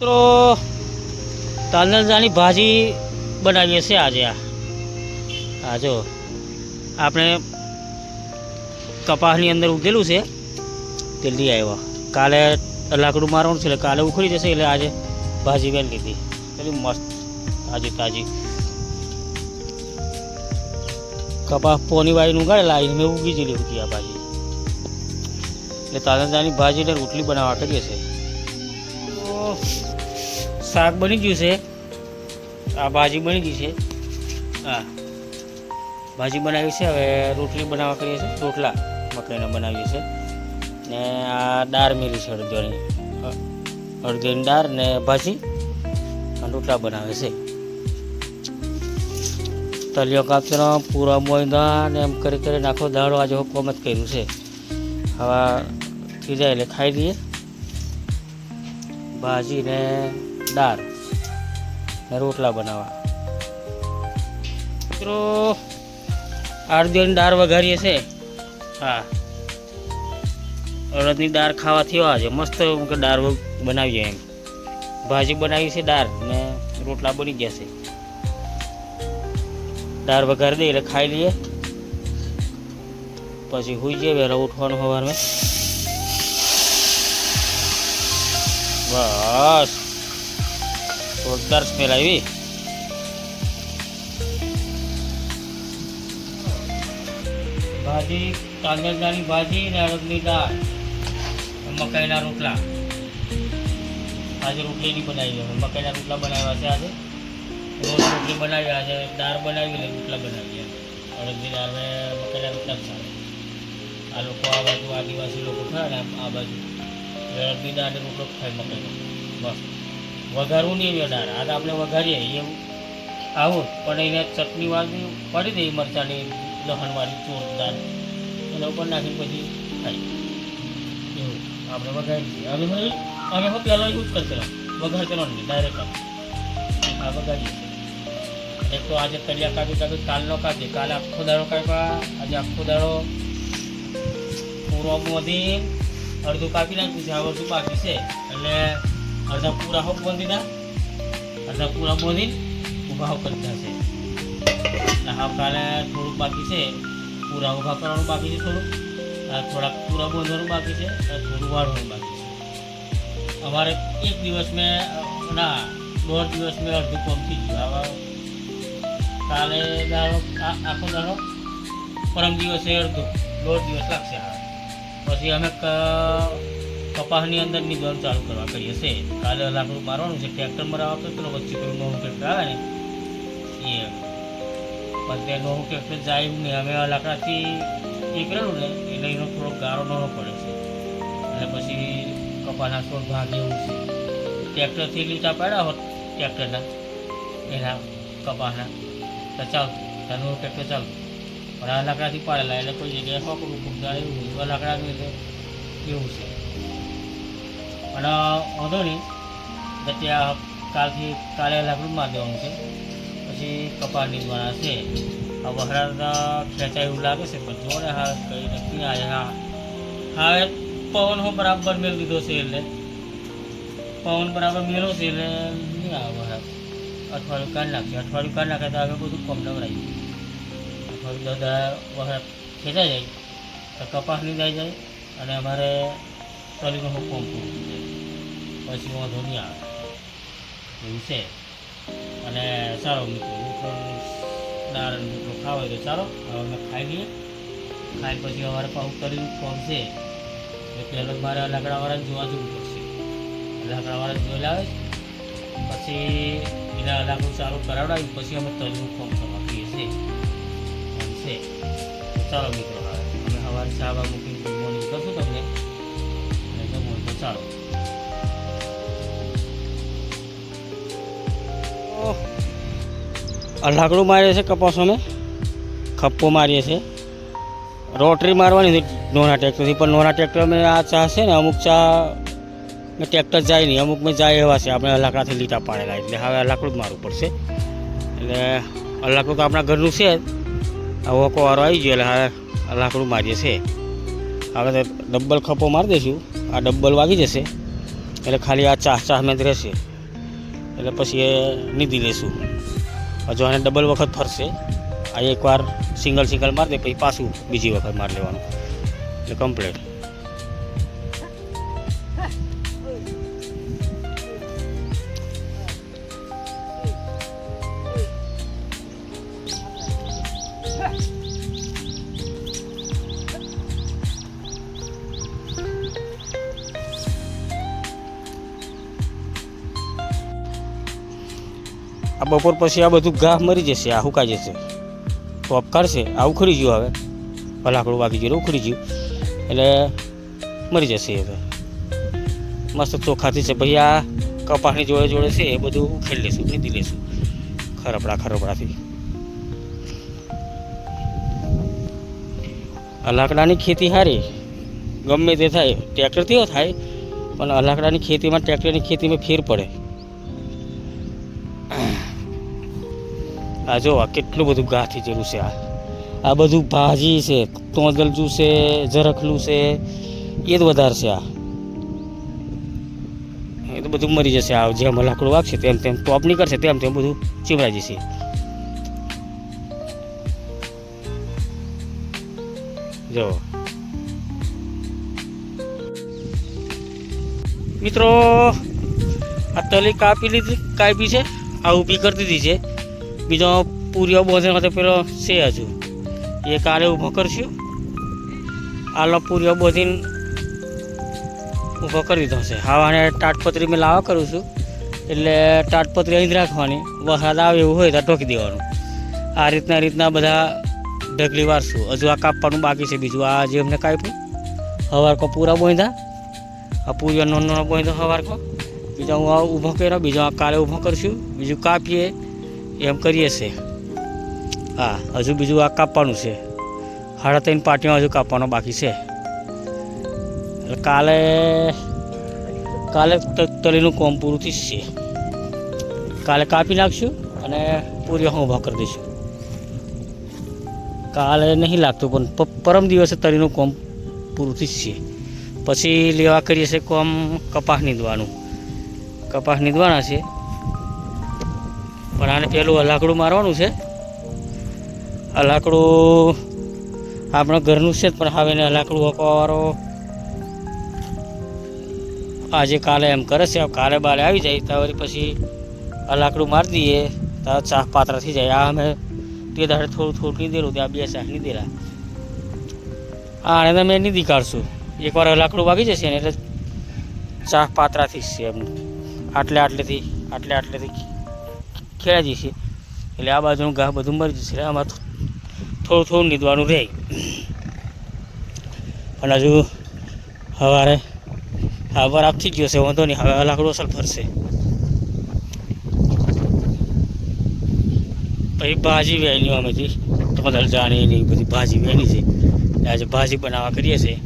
મિત્રો તાંદલજાની ભાજી બનાવીએ છીએ આજે આ. જો, આપણે કપાસની અંદર ઉગેલું છે. તે લઈ આવ્યા. કાલે લાકડું મારવાનું છે એટલે કાલે ઉખડી જશે એટલે આજે ભાજી વેલ લીધી. પેલી મસ્ત તાજી તાજી. કપાસ પોની વાળીને ઉગાડેલા આવીને મેં ઉગી જેલી હતી આ ભાજી. એટલે તાંદલજાની ભાજી એટલે રોટલી બનાવવા કરીએ છીએ. શાક બની ગયું છે. આ ભાજી બની ગઈ છે. હા. ભાજી બનાવી છે, હવે રોટલી બનાવવા કરીએ છીએ. રોટલા મકાઈના બનાવીએ છીએ. ને આ દાળ મેરી છે અડધોની અડધીની દાળ ને ભાજી. રોટલા બનાવે છે. તલિયો કાપવાનો પૂરા મોયદા ને એમ કરી કરી નાખો. દાડો આજે હુકમ જ કર્યું છે. હવે થઈ જાય એટલે ખાઈ દઈએ ભાજી ને દાળ ને રોટલા બનાવવા. મિત્રો અડદની દાળ વઘારીએ છે. હા. અડદની દાળ ખાવાથી આજે. મસ્ત દાળ બનાવીએ એમ. ભાજી બનાવી છે દાળ ને રોટલા બની ગયા છે. દાળ વઘારી દઈએ એટલે ખાઈ લઈએ. પછી હોઈ જઈએ વહેલા ઉઠવાનું સવારમાં. બસ. જોરદાર સ્મેલ આવી ભાજી તાંદળજાની ભાજી ને અડદની દાળ. મકાઈના રોટલા. આજે રોટલી નહીં બનાવી હવે મકાઈના રોટલા બનાવ્યા છે આજે. રોજ રોટલી બનાવી, આજે દાળ બનાવી ને રોટલા બનાવી. અડદની દાળ ને મકાઈના રોટલા ખાવે. આ લોકો આ બાજુ આદિવાસી લોકો થાય ને આ બાજુ. અડદની દાળ રોટલો ખાય મકાઈનો. બસ. વઘારવું નહીં વેડાણ આ તો આપણે વઘારીએ એવું આવું. પણ એને ચટણી વાળી પડી દે મરચાંની લહણવાળી ચોરદાર એના ઉપર નાખી પછી ખાઈ. એવું. આપણે વઘારી દઈએ હવે હવે હવે હું પહેલાં યુઝ કરશે વઘારતેલો નહીં ડાયરેક્ટ આ વઘારીએ એક તો આજે તળિયા કાપી કાપી કાલનો કાપી કાલે આખો દાડો કાપ્યા આજે આખો દાડો પૂરો મોદી અડધું કાપી નાખ્યું છે. આ અડધું બાકી છે. એટલે અડધા પૂરા હોપ બોલી દીધા અડધા પૂરા બોલી ઊભા હોક કરી છે એટલે હા, કાલે થોડુંક બાકી છે. પૂરા ઊભા કરવાનું બાકી છે થોડુંક. થોડાક પૂરા બોલવાનું બાકી છે અને થોડું વાળવાનું બાકી છે. અમારે એક દિવસ મેં, ના, દોઢ દિવસ મેં અડધું પહોંચી ગયું. હવે કાલે દાડો આખો દાડો, પરમ દિવસે અડધો. દોઢ દિવસ લાગશે. હા. પછી અમે કપાસની અંદરની નીંદવાનું ચાલુ કરવા કરીએ છે કાલે લાકડું મારવાનું છે, ટ્રેક્ટર મરાવા તો પેલો વચ્ચે પેલું નવું ટ્રેક્ટર આવે ને, એ તે નવું ટ્રેક્ટર જાય ને અમે આ લાકડાથી એ કરેલું ને, એટલે એનો થોડો ગારો નવો પડે છે. એટલે પછી કપાસના છોડ ભાગે એવું છે. ટ્રેક્ટરથી લીટા પાડ્યા હોત, ટ્રેક્ટરના, એના કપાસના તો ચાલતું તેનું ટ્રેક્ટર ચાલતું પણ આ લાકડાથી પાડેલા, એટલે કોઈ જગ્યાએ હોકડું ફૂગતા એવું લાકડાનું એટલે એવું છે? અને વાંધો નહીં. તો ત્યાં કાલથી કાલે લાકડું દેવાનું છે. પછી કપાસ નીંદવાના છે. આ વહરાના ખેંચાય એવું લાગે છે, પણ જોડે હા, કઈ નક્કી આવે હા. હા પવન હું બરાબર મેળ દીધો છે એટલે. પવન બરાબર મેળો છે એટલે નહીં આવે વરસાદ અઠવાડિયું કાઢી નાખશે અઠવાડિયું કાઢી નાખે તો હવે બધું કમ નવડાવી અઠવાડિયું દાદા વરસાદ ખેંચાઈ જાય. તો કપાસ જાય જાય. અને અમારે તલીનું હું કોમ પૂરું થઈ પછી વાંધો નહીં આવે. એવું છે. અને સારો મિત્રો મિત્રો દાળ અને મિત્રો ખાવા હોય તો ચાલો, હવે અમે ખાઈ લઈએ. ખાઈ પછી અમારે પાઉ તલીનું કોમ છે. એટલે પહેલાં મારે લાકડાવાળાને જોવા જવું પડશે. લાકડાવાળા જોઈ લાવે પછી એના લાકડું ચાલુ કરાવડાવ્યું પછી અમે તલનું ફોર્મ કરવા છીએ એમ છે. ચાલો મિત્રો. સવારે ચા બા મૂકીને ગુડ મોર્નિંગ કરશું તમને. હોય તો ચાલો. લાકડું મારીએ છે કપાસ અમે ખપ્પો મારીએ છે. રોટરી મારવાની હતી નોના ટ્રેક્ટરથી, પણ નોના ટ્રેક્ટરમાં આ ચા છે ને, અમુક ચા મેં ટ્રેક્ટર જાય નહીં, અમુક મેં જાય એવા છે. આપણે લાકડાથી લીટા પાડેલા, એટલે હવે લાકડું જ મારવું પડશે. એટલે અલાકડું લાકડું તો આપણા ઘરનું છે. જ કોવારો આવી ગયો, એટલે હવે લાકડું મારીએ છે હવે ડબ્બલ ખપો મારી દઈશું. આ ડબ્બલ વાગી જશે. એટલે ખાલી આ ચાહ ચાહ મેં રહેશે. એટલે પછી એ નીધી લેશું હજુ આને ડબલ વખત ફરશે. આ એકવાર સિંગલ સિંગલ મારી દે, પછી પાછું બીજી વખત મારી લેવાનું. એટલે કમ્પ્લીટ આ બપોર પછી આ બધું ઘાસ મરી જશે, આ સુકાઈ જશે. ટોપ કાઢશે આ ઉખડી ગયું હવે. ભલાકડું વાગી ગયું ઉખડી ગયું. એટલે મરી જશે એ હવે મસ્ત ચોખ્ખાથી છે ભાઈ, આ કપાસની જોડે જોડે છે, એ બધું ઉખેડી લેશું નીધી લેશું. ખરબડા, ખરબડાથી. આ લાકડાની ખેતી સારી ગમે તે થાય ટ્રેક્ટરથી થાય, પણ આ લાકડાની ખેતીમાં, ટ્રેક્ટરની ખેતીમાં ફેર પડે. આ જો આ કેટલું બધું ગાથી જેવું છે આ. આ બધું ભાજી છે તોંદલજું છે ઝરખલું છે, એ જ વધારે છે આ. એ તો બધું મરી જશે આ, જેમ લાકડું વાગશે તેમ તેમ, ટોપ નીકળશે તેમ તેમ બધું ચીમરાઈ જશે. જો મિત્રો, આ તલી કાપી લીધી, કાપી છે, આ ઊભી કરી દીધી છે. બીજો પૂર્યો બોધે તો પેલો છે હજુ. એ કાલે ઊભો કરશું. આલો પૂર્યો બોધીને ઊભો કરી દીધો છે. હાવાને તાટપત્રી મેં લાવા કરું છું. એટલે તાટપત્રી અહીં જ રાખવાની. વરસાદ આવે એવું હોય તો ઢોકી દેવાનું. આ રીતના રીતના બધા ઢગલી વારશું હજુ આ કાપવાનું બાકી છે. બીજું આ જે અમને કાપ્યું હવાર કો પૂરા બોંધા આ પૂર્યો નોંધો બોંધો હવાર કો બીજો હું ઊભો કર્યો. બીજો કાલે ઊભો કરશું. બીજું કાપીએ. એમ કરીએ છે હા, હજુ બીજું આ કાપવાનું છે. સાડા ત્રણ પાટીઓ હજુ કાપવાનો બાકી છે. એટલે કાલે કાલે તળીનું કોમ પૂરું થઈ છે. કાલે કાપી નાખશું અને પૂરી હું ઊભા કરી દઈશું. કાલે નહીં લાગતું, પણ પરમ દિવસે તળીનું કોમ પૂરું થઈ છે. પછી લેવા કરીએ છીએ કોમ કપાસ નીંદવાનું. કપાસ નીંદવાના છે. પણ આને પહેલું હલાકડું મારવાનું છે. આ લાકડું આપણા ઘરનું છે પણ હવે એને લાકડું હકવાવાળો આજે કાલે એમ કરે છે. કાલે બાલે આવી જાય, તો પછી આ લાકડું મારી દઈએ, તો ચાહ પાત્ર થઈ જાય. આ અમે તે દાડે થોડું થોડું નીંદેલું ત્યાં બે ચાહ નીંદેલા આ આને તમે નીધી કાઢશું. એકવાર લાકડું વાગી જશે ને એટલે ચાહ પાત્રાથી જ છે એમ આટલે આટલેથી આટલે આટલેથી. ખેડા જશે એટલે આ બાજુનું ઘાસ બધું મરી જશે. આમાં થોડું થોડું નીંદવાનું રહે. પણ હજુ સવારે હા આપતી ગયો છે. વાંધો નહીં. હવે લાકડું અસર ફરશે પછી ભાજી વહેલી અમેથી તો જાણી નહીં. બધી ભાજી વહેલી છે. આજે ભાજી બનાવવા કરીએ છીએ.